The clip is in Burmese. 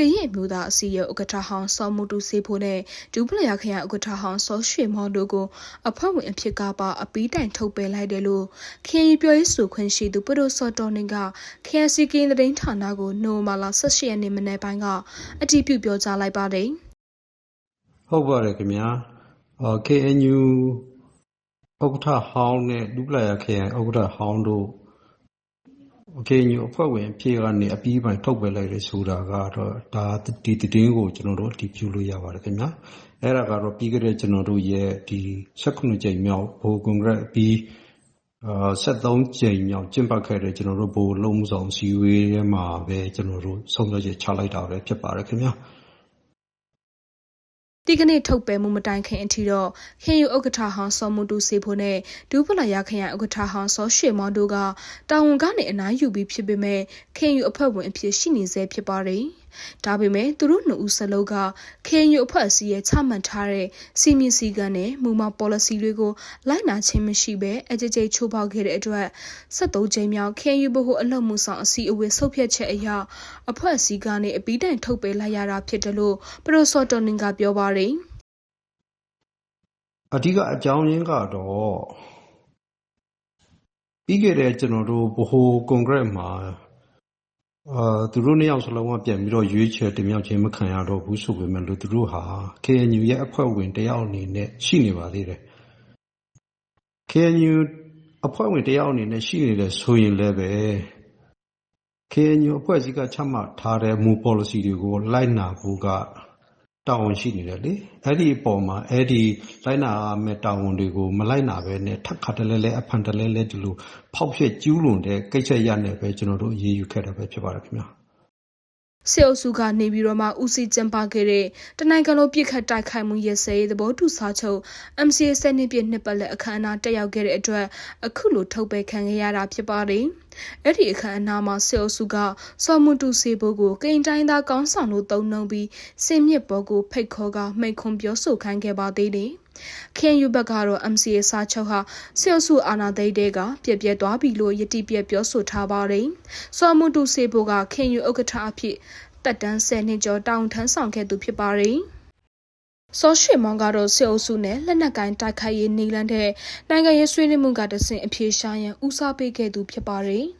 ကရင်အမျိုးသားအစည်းအရုံးဥက္ကဋ္ဌဟောင်းစောမူတူစေဖို့နဲ့ဒူပလယာခရိုင်ဥက္ကဋ္ဌဟောင်းစောရွှေမောင်တို့ကိုအဖွဲ့ဝင်အဖြစ်ကပါအပီးတိုင်ထုတ်ပယ်လိုက်တယ်လို့ခရင်ရီပြောရေးဆိုခွင့်ရှိသူပရိုစောတော်နေကခရစီကင်းသတင်းဌာနကိုနိုမာလာ18ရက်နေ့မနေ့ပိုင်းကအတည်ပြုပြောကြားလိုက်ပါတယ်ဟုတ်ပါတယ်ခင်ဗျာအော် KNU ဥက္ကဋ္ဌဟောင်းနဲ့ဒုပလာရခရိုင်ဥက္ကဋ္ဌဟောင်းတို့ KNU အဖွဲ့ဝင်အဖြစ်ကနေ အပြီးပိုင်းထုတ်ပယ်လိုက်တယ်ဆိုတာကတော့ ဒါဒီတည်င်းကို ကျွန်တော်တို့ အတည်ပြုလို့ရပါတယ်ခင်ဗျာ အဲ့ဒါကတော့ ပြီးခဲ့တဲ့ ကျွန်တော်တို့ရဲ့ ဒီ16ကြိမ်မြောက်ဘိုကွန်ဂရက်အပြီးအာ73ကြိမ်မြောက် ကျင်းပခဲ့တဲ့ ကျွန်တော်တို့ဘိုလုံးဆောင်စည်းဝေးမှာပဲ ကျွန်တော်တို့ ဆုံးဖြတ်ချက်ချလိုက်တာပဲ ဖြစ်ပါတယ်ခင်ဗျာ ဒီကနေ့ထုတ်ပယ်မှုမတိုင်ခင်အထိတော့ခင်ယူဥက္ကဋ္ဌဟောင်းစောမူတူစေဖို့နဲ့ဒူးပလာရခရိုင်ဥက္ကဋ္ဌဟောင်းစောရွှေမောင်တို့ကတာဝန်ကနေအနားယူပြီးဖြစ်ပေမဲ့ခင်ယူအဖွဲ့ဝင်အဖြစ်ရှိနေဆဲဖြစ်ပါတယ်။ ဒါပေမဲ့သူတို့နှစ်ဦးစလုံးကခင်ယူအဖွဲ့အစည်းရဲ့ချမှတ်ထားတဲ့စီမင်းစည်းကမ်းနဲ့မူမ policy တွေကိုလိုက်နာခြင်းမရှိဘဲအကြိတ်ကြိတ်ချိုးဖောက်ခဲ့တဲ့အတွက်73ကြိမ်မြောက်ခင်ယူဘဟုအလုံမှုဆောင်အစည်းအဝေးဆုတ်ဖြတ်ချက်အရအဖွဲ့အစည်းကနေအပီးတိုင်ထုတ်ပယ်လိုက်ရတာဖြစ်တယ်လို့ပရိုစော်တော်နင်ကပြောပါတယ်အဓိကအကြောင်းရင်းကတော့ပြီးခဲ့တဲ့ကျွန်တော်တို့ဗဟိုကွန်ဂရက်မှာအာ သူတို့နှစ်ယောက်စလုံးက ပြန်ပြီးတော့ ရွေးချယ်တင်မြှောက်ခြင်း မခံရတော့ဘူး ဆိုပေမဲ့လို့ သူတို့ဟာ KNU ရဲ့ အဖွဲ့ဝင်တယောက်အနေနဲ့ ရှိနေပါသေးတယ် KNU အဖွဲ့ဝင်တယောက်အနေနဲ့ ရှိနေတယ်ဆိုရင်လည်းပဲ KNU အဖွဲ့အစည်းက ချမှတ်ထားတဲ့ မူ policy တွေကို လိုက်နာဖို့က တာဝန်ရှိနေတယ်လေ အဲ့ဒီအပေါ်မှာ အဲ့ဒီလိုက်နာမဲ့တာဝန်တွေကို မလိုက်နာပဲနဲ့ ထပ်ခါတလဲလဲ အဖန်တလဲလဲ ဒီလို ဖောက်ဖျက်ကျူးလွန်တဲ့ ကိစ္စရနဲ့ပဲ ကျွန်တော်တို့ အရေးယူခဲ့တာပဲ ဖြစ်ပါတယ်ခင်ဗျာစစ်အုပ်စုက နေပြီးတော့မှဦးစီးကျင်းပခဲ့တဲ့ တနိုင်ငံလုံးပြစ်ခတ်တိုက်ခိုက်မှုရစဲရေး သဘောတူစာချုပ် MCA စနစ်ပြည့် နှစ်ပတ်လည် အခမ်းအနား တက်ရောက်ခဲ့တဲ့အတွက် အခုလို ထုတ်ပယ်ခံခဲ့ရတာ ဖြစ်ပါတယ်။ အဲ့ဒီအခမ်းအနားမှာစစ်အုပ်စုကစော်မွန်တူစေဖို့ကိုကိန်းတိုင်းသားကောင်းဆောင်လို့တုံ့နှုံပြီးစင်မြစ်ဘောကိုဖိတ်ခေါ်ကမိတ်ခွန်ပြောဆိုခိုင်းခဲ့ပါသေးတယ်။ KNU ဘက်ကတော့ MCA စာချုပ်ဟာစစ်အုပ်စုအာဏာသိမ်းတဲ့ကပြက်ပြက်သွားပြီလို့ယတိပြက်ပြောဆိုထားပါတယ်။စော်မွန်တူစေဖို့က KNU ဥက္ကဋ္ဌအဖြစ်တက်တန်း10နှစ်ကျော်တောင်ထမ်းဆောင်ခဲ့သူဖြစ်ပါတယ်။ စောရွှေမောင်ကတော့စစ်အုပ်စုနဲ့လက်နက်ကင်တိုက်ခိုက်ရေးနေလန်းတဲ့နိုင်ငံရေးဆွေးနွေးမှုကတဆင့်အပြေရှားရန်ဦးစားပေးခဲ့သူဖြစ်ပါတယ်။